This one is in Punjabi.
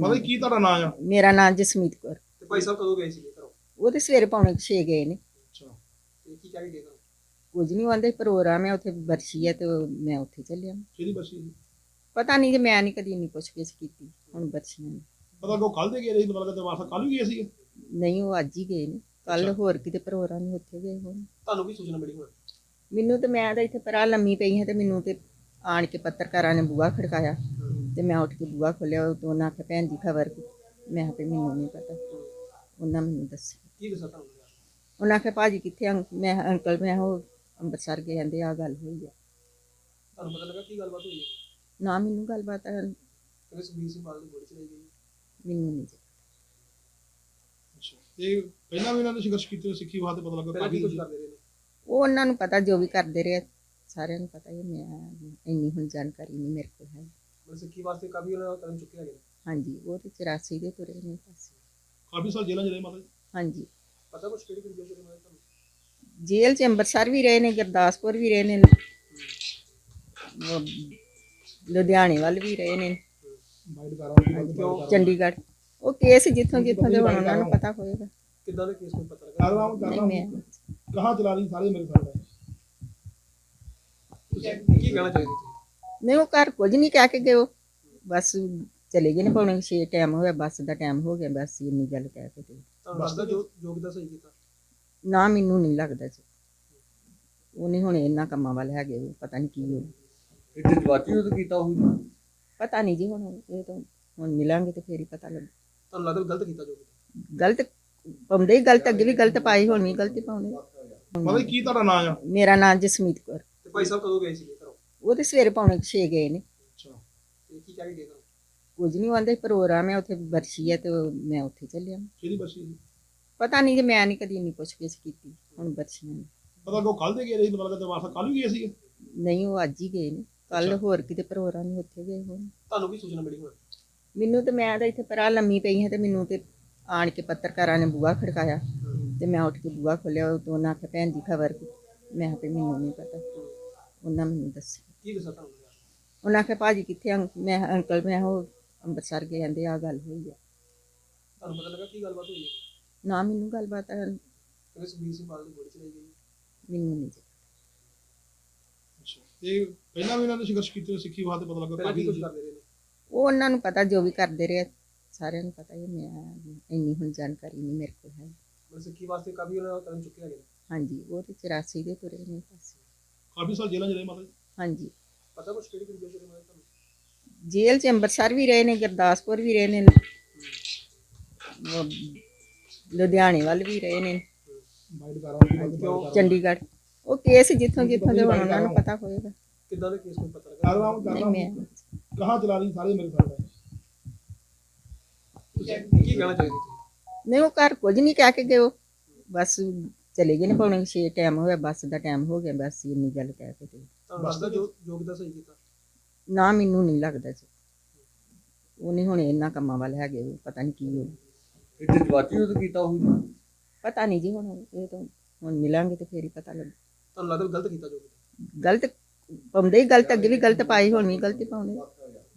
ਮਤਲਬ ਕੀ ਤੁਹਾਡਾ ਨਾਂ ਆ? ਮੇਰਾ ਨਾਮ ਜਸਮੀਤ ਕੌਰ। ਤੇ ਭਾਈ ਸਾਹਿਬ ਕਦੋਂ ਗਏ ਸੀਗੇ ਘਰੋਂ? ਉਹ ਤੇ ਸਵੇਰੇ ਪੌਣੇ 6 ਗਏ ਨੇ। ਅੱਛਾ। ਤੇ ਕੀ ਕਹਿ ਕੇ ਗਏ ਘਰੋਂ? ਕੁਝ ਨਹੀਂ ਆਂਦੇ ਪ੍ਰੋਗਰਾਮ ਹੈ ਉੱਥੇ ਬਰਸ਼ੀ ਹੈ ਤੇ ਮੈਂ ਉੱਥੇ ਚੱਲਿਆ। ਕਿਹਦੀ ਬੱਸੀ ਸੀ? ਪਤਾ ਨਹੀਂ ਜੇ ਮੈਂ ਨਹੀਂ ਕਦੀ ਨਹੀਂ ਪੁੱਛ ਗਿੱਛ ਕੀਤੀ ਹੁਣ ਬਰਸ਼ੀਆਂ ਦੀ। ਪਤਾ ਕੋ ਕੱਲ ਦੇ ਗਏ ਸੀ ਮਤਲਬ ਕਿ ਵਾਸਾ ਕੱਲ ਵੀ ਗਏ ਸੀ ਨਹੀਂ ਉਹ ਅੱਜ ਹੀ ਗਏ ਨੇ। ਕੱਲ। ਹੋਰ ਕਿਤੇ ਪ੍ਰੋਗਰਾਮ ਨਹੀਂ ਉੱਥੇ ਗਏ ਹੋਣ। ਤੁਹਾਨੂੰ ਕੀ ਸੂਚਨਾ ਮਿਲੀ ਹੁਣ? ਮੈਨੂੰ ਤੇ ਮੈਂ ਤਾਂ ਇੱਥੇ ਪਰਾਂ ਲੰਮੀ ਪਈ ਹਾਂ ਤੇ ਮੈਨੂੰ ਤੇ ਆਣ ਕੇ ਪੱਤਰਕਾਰਾਂ ਨੇ ਬੂਹਾ ਖੜਕਾਇਆ। ਤੇ ਮੈਂ ਉੱਠ ਕੇ ਬੂਹਾ ਖੋਲਿਆ ਉਹ ਤੋਂ ਉਹਨਾਂ ਆਖਿਆ ਭੈਣ ਦੀ ਖਬਰ ਮੈਂ ਕਿਹਾ ਵੀ ਮੈਨੂੰ ਨਹੀਂ ਪਤਾ। ਉਹਨਾਂ ਮੈਨੂੰ ਦੱਸਿਆ। ਕੀ ਦੱਸਾਂ ਤੁਹਾਨੂੰ ਯਾਰ? ਉਹਨਾਂ ਆਖਿਆ ਭਾਜੀ ਕਿੱਥੇ ਆ? ਮੈਂ ਕਿਹਾ, ਅੰਕਲ ਮੈਂ ਉਹ ਅੰਮ੍ਰਿਤਸਰ ਗਏ ਕਹਿੰਦੇ ਆ ਗੱਲ ਹੋਈ ਆ। ਤੁਹਾਨੂੰ ਪਤਾ ਲੱਗਾ ਕੀ ਗੱਲਬਾਤ ਹੋਈ ਹੈ ਨਾ ਮੈਨੂੰ ਗੱਲਬਾਤ ਆ, ਕਹਿੰਦੇ ਸੁਖਬੀਰ ਸਿੰਘ ਬਾਦਲ ਦੀ ਗੋਲੀ ਚਲਾਈ ਗਈ। ਮੈਨੂੰ ਨਹੀਂ ਅੱਛਾ। ਤੇ ਪਹਿਲਾਂ ਵੀ ਇਹਨਾਂ ਨੇ ਸੰਘਰਸ਼ ਕੀਤੇ ਹੋਏ ਸਿੱਖੀ ਵਾਸਤੇ ਪਤਾ ਲੱਗਾ ਪਹਿਲਾਂ ਕੀ ਕੁਝ ਕਾਫੀ ਕਰਦੇ ਰਹੇ ਨੇ। ਉਹ ਉਹਨਾਂ ਨੂੰ ਪਤਾ ਜੋ ਵੀ ਕਰਦੇ ਰਹੇ ਸਾਰਿਆਂ ਨੂੰ ਪਤਾ ਹੀ ਮੈਂ ਇੰਨੀ ਹੁਣ ਜਾਣਕਾਰੀ ਨਹੀਂ ਮੇਰੇ ਕੋਲ ਹੈ ਸਿੱਖੀ ਵਾਸਤੇ ਕਾਫੀ ਉਹਨਾਂ ਕਦਮ ਚੁੱਕੇ ਹੈਗੇ ਨੇ ਹਾਂਜੀ ਉਹ ਤੇ 84 ਦੇ ਤੁਰੇ ਨੇ। ਪਾਸੇ ਕਾਫੀ ਸਾਲ ਜੇਲ੍ਹਾਂ ਚ ਰਹੇ ਮਤਲਬ ਹਾਂਜੀ। ਪਤਾ ਕੁਛ ਕਿਹੜੀ ਕਿਹੜੀ ਜੇਲ੍ਹ ਚ ਰਹੇ ਤੁਹਾਨੂੰ? ਜੇਲ੍ਹ ਚ ਅੰਮ੍ਰਿਤਸਰ ਵੀ ਰਹੇ ਨੇ ਗੁਰਦਾਸਪੁਰ ਵੀ ਰਹੇ ਨੇ। ਉਹ ਲੁਧਿਆਣੇ ਵੱਲ ਵੀ ਰਹੇ ਨੇ। ਬਾਈਟ ਕਰਾਂਗੇ ਕਿਉਂ ਚੰਡੀਗੜ੍ਹ। ਉਹ ਕੇਸ ਜਿੱਥੋਂ ਜਿੱਥੋਂ ਦੇ ਹੁਣ ਉਹਨਾਂ ਨੂੰ ਪਤਾ ਹੋਏਗਾ। ਕਿੱਦਾਂ ਦੇ ਕੇਸ ਕੋਈ ਪਤਾ ਲੱਗਾ? ਕਰ ਕਰ ਮੈਂ ਹੂੰ ਕਹਾਂ ਚਲਾ ਰਹੀ ਸਾਰੇ ਮੇਰੇ ਸਾਹਮਣੇ? ਕੀ ਕਹਿਣਾ ਚਾਹੀਦੇ ਨਹੀਂ ਉਹ ਘਰ ਕੁਝ ਨਹੀਂ ਕਹਿ ਕੇ ਗਏ ਉਹ। ਬਸ ਚਲੇ ਗਏ ਨੇ ਪੌਣੇ 6 ਟਾਈਮ ਹੋਇਆ ਬੱਸ ਦਾ ਟਾਈਮ ਹੋ ਗਿਆ ਬਸ ਇੰਨੀ ਗੱਲ ਕਹਿ ਕੇ ਤੇ ਤੁਹਾਨੂੰ ਲੱਗਦਾ ਜੋ ਜੋ ਕਿਦਾਂ ਸਹੀ ਕੀਤਾ? ਨਾ ਮੈਨੂੰ ਨਹੀਂ ਲੱਗਦਾ ਸੀ ਉਹ ਨਹੀਂ ਹੁਣ ਇਹਨਾਂ ਕੰਮਾਂ ਵੱਲ ਹੈਗੇ ਉਹ ਪਤਾ ਨਹੀਂ ਕੀ ਹੋ ਇਹ ਜਜ਼ਬਾਤੀ ਉਹ ਕੀਤਾ ਹੋਊ ਪਤਾ ਨਹੀਂ ਜੀ ਹੁਣ ਇਹ ਤਾਂ ਹੁਣ ਮਿਲਾਂਗੇ ਤੇ ਫੇਰ ਹੀ ਪਤਾ ਲੱਗ। ਤੁਹਾਨੂੰ ਲੱਗਦਾ ਗਲਤ ਕੀਤਾ ਜੋ ਗਲਤ ਪਾਉਂਦੇ ਹੀ ਗਲਤ ਅੱਗੇ ਵੀ ਗਲਤ ਪਾਈ ਹੁਣ ਗਲਤੀ ਪਾਉਂਦੇ। ਮਤਲਬ ਕੀ ਤੁਹਾਡਾ ਨਾਂ ਆ? ਮੇਰਾ ਨਾਮ ਜਸਮੀਤ ਕੌਰ। ਤੇ ਭਾਈ ਸਾਹਿਬ ਕਦੋਂ ਗਏ ਘਰੋਂ ਉਹ ਤੇ ਸਵੇਰੇ ਪੌਣੇ 6 ਗਏ ਨੇ। ਅੱਛਾ ਤੇ ਕੀ ਕੇ ਕੁਝ ਨਹੀਂ ਆਂਦੇ ਪ੍ਰੋਗਰਾਮ ਹੈ ਉੱਥੇ ਬਰਸ਼ੀ ਹੈ ਤੇ ਮੈਂ ਉੱਥੇ ਚੱਲਿਆ। ਕਿਹਦੀ ਸੀ? ਪਤਾ ਨਹੀਂ ਜੇ ਮੈਂ ਨਹੀਂ ਕਦੀ ਨਹੀਂ ਪੁੱਛ ਗਿੱਛ ਕੀਤੀ ਹੁਣ ਬਰਸ਼ੀਆਂ ਦੀ। ਪਤਾ ਕੋ ਕੱਲ ਦੇ ਗਏ ਸੀ ਮਤਲਬ ਕਿ ਵਾਸਾ ਕੱਲ ਵੀ ਗਏ ਸੀ ਨਹੀਂ ਉਹ ਅੱਜ ਹੀ ਗਏ ਨੇ। ਕੱਲ ਹੋਰ ਕਿਤੇ ਪ੍ਰੋਗਰਾਮ ਨਹੀਂ ਉੱਥੇ ਗਏ ਹੋਣ। ਤੁਹਾਨੂੰ ਕੀ ਸੂਚਨਾ ਮਿਲੀ ਹੁਣ? ਮੈਨੂੰ ਤੇ ਮੈਂ ਤਾਂ ਇੱਥੇ ਪਰਾਂ ਲੰਮੀ ਪਈ ਹਾਂ ਤੇ ਮੈਨੂੰ ਤੇ ਆਣ ਕੇ ਪੱਤਰਕਾਰਾਂ ਨੇ ਬੂਹਾ ਖੜਕਾਇਆ ਤੇ ਮੈਂ ਉੱਠ ਕੇ ਬੂਹਾ ਖੋਲਿਆ ਉਹ ਤੋਂ ਆਖਿਆ ਭੈਣ ਦੀ ਖਬਰ ਮੈਂ ਵੀ ਮੈਨੂੰ ਨਹੀਂ ਪਤਾ। ਉਹਨਾਂ ਮੈਨੂੰ ਦੱਸਿਆ। ਕੀ ਦੱਸਾਂ ਤੁਹਾਨੂੰ ਯਾਰ? ਉਹਨਾਂ ਆਖਿਆ ਭਾਜੀ ਕਿੱਥੇ ਮੈਂ ਕਿਹਾ, ਅੰਕਲ ਮੈਂ ਉਹ ਅੰਮ੍ਰਿਤਸਰ ਗਏ ਕਹਿੰਦੇ ਆ ਗੱਲ ਹੋਈ ਆ। ਤੁਹਾਨੂੰ ਪਤਾ ਲੱਗਾ ਕੀ ਗੱਲਬਾਤ ਹੋਈ ਹੈ ਨਾ ਮੈਨੂੰ ਗੱਲਬਾਤ ਆ, ਕਹਿੰਦੇ ਸੁਖਬੀਰ ਸਿੰਘ ਬਾਦਲ ਦੀ ਗੋਲੀ ਚਲਾਈ ਗਈ। ਮੈਨੂੰ ਨਹੀਂ ਜੀ। ਅੱਛਾ। ਤੇ ਪਹਿਲਾਂ ਵੀ ਇਹਨਾਂ ਨੇ ਸੰਘਰਸ਼ ਕੀਤੇ ਹੋਏ ਸਿੱਖੀ ਵਾਸਤੇ ਪਤਾ ਲੱਗਾ ਪਹਿਲਾਂ ਕੀ ਕਾਫੀ ਕੁਝ ਕਰਦੇ ਰਹੇ ਨੇ? ਉਹ ਉਹਨਾਂ ਨੂੰ ਪਤਾ ਜੋ ਵੀ ਕਰਦੇ ਰਹੇ ਸਾਰਿਆਂ ਨੂੰ ਪਤਾ ਹੀ ਹੈ, ਮੈਂ ਇੰਨੀ ਹੁਣ ਜਾਣਕਾਰੀ ਨਹੀਂ ਮੇਰੇ ਕੋਲ ਹੈ। ਮਤਲਬ ਸਿੱਖੀ ਵਾਸਤੇ ਕਾਫੀ ਉਹਨਾਂ ਕਦਮ ਚੁੱਕੇ ਹੈਗੇ ਨੇ। ਹਾਂਜੀ ਉਹ ਤੇ 84 ਦੇ ਤੁਰੇ ਨੇ ਪਾਸੇ ਕਾਫੀ ਸਾਲ ਜੇਲ੍ਹਾਂ ਚ ਰਹੇ ਮਤਲਬ ਹਾਂਜੀ। ਪਤਾ ਕੁਛ ਕਿਹੜੀ ਕਿਹੜੀ ਜੇਲ੍ਹ ਚ ਰਹੇ ਤੁਹਾਨੂੰ? ਜੇਲ੍ਹ ਚ ਅੰਮ੍ਰਿਤਸਰ ਵੀ ਰਹੇ ਨੇ ਗੁਰਦਾਸਪੁਰ ਵੀ ਰਹੇ ਨੇ। ਉਹ ਲੁਧਿਆਣੇ ਵੱਲ ਵੀ ਰਹੇ ਨੇ। ਬਾਈਟ ਕਰਾਂਗੇ ਕਿਉਂ ਚੰਡੀਗੜ੍ਹ। ਉਹ ਕੇਸ ਜਿੱਥੋਂ ਜਿੱਥੋਂ ਦੇ ਹੁਣ ਉਹਨਾਂ ਨੂੰ ਪਤਾ ਹੋਏਗਾ। ਕਿੱਦਾਂ ਦੇ ਕੇਸ ਕੋਈ ਪਤਾ ਲੱਗਾ? ਹੂੰ ਕਰ ਨਹੀਂ ਰਹਾ ਮੈਂ ਹੂੰ ਕਹਾਂ ਚਲਾ ਰਹੀ ਸਾਰੇ ਮੇਰੇ ਸਾਹਮਣੇ। ਕੀ ਕਹਿਣਾ ਚਾਹੀਦੇ ਨਹੀਂ ਉਹ ਘਰ ਕੁਝ ਨਹੀਂ ਕਹਿ ਕੇ ਗਏ ਉਹ। ਬਸ ਚਲੇ ਗਏ ਨੇ ਪੌਣੇ 6 ਟਾਈਮ ਹੋਇਆ ਬੱਸ ਦਾ ਟਾਈਮ ਹੋ ਗਿਆ ਬਸ ਇੰਨੀ ਗੱਲ ਕਹਿ ਕੇ ਤੇ ਜੋ ਜੋ ਕਿਦਾਂ ਸਹੀ ਕੀਤਾ? ਨਾ ਮੈਨੂੰ ਨਹੀਂ ਲੱਗਦਾ ਸੀ। ਉਹ ਨਹੀਂ ਹੁਣ ਇਹਨਾਂ ਕੰਮਾਂ ਵੱਲ ਹੈਗੇ ਉਹ ਪਤਾ ਨਹੀਂ ਕੀ ਹੋ ਇਹ ਜਜ਼ਬਾਤੀ ਉਹ ਕੀਤਾ ਹੋਊ ਪਤਾ ਨਹੀਂ ਜੀ ਹੁਣ ਇਹ ਤਾਂ ਹੁਣ ਮਿਲਾਂਗੇ ਤੇ ਫੇਰ ਹੀ ਪਤਾ ਲੱਗ। ਤੁਹਾਨੂੰ ਲੱਗਦਾ ਗਲਤ ਕੀਤਾ ਜੋ ਗਲਤ ਪਾਉਂਦੇ ਹੀ ਗਲਤ ਅੱਗੇ ਵੀ ਗਲਤ ਪਾਈ ਹੁਣ ਗਲਤੀ ਪਾਉਂਦੇ।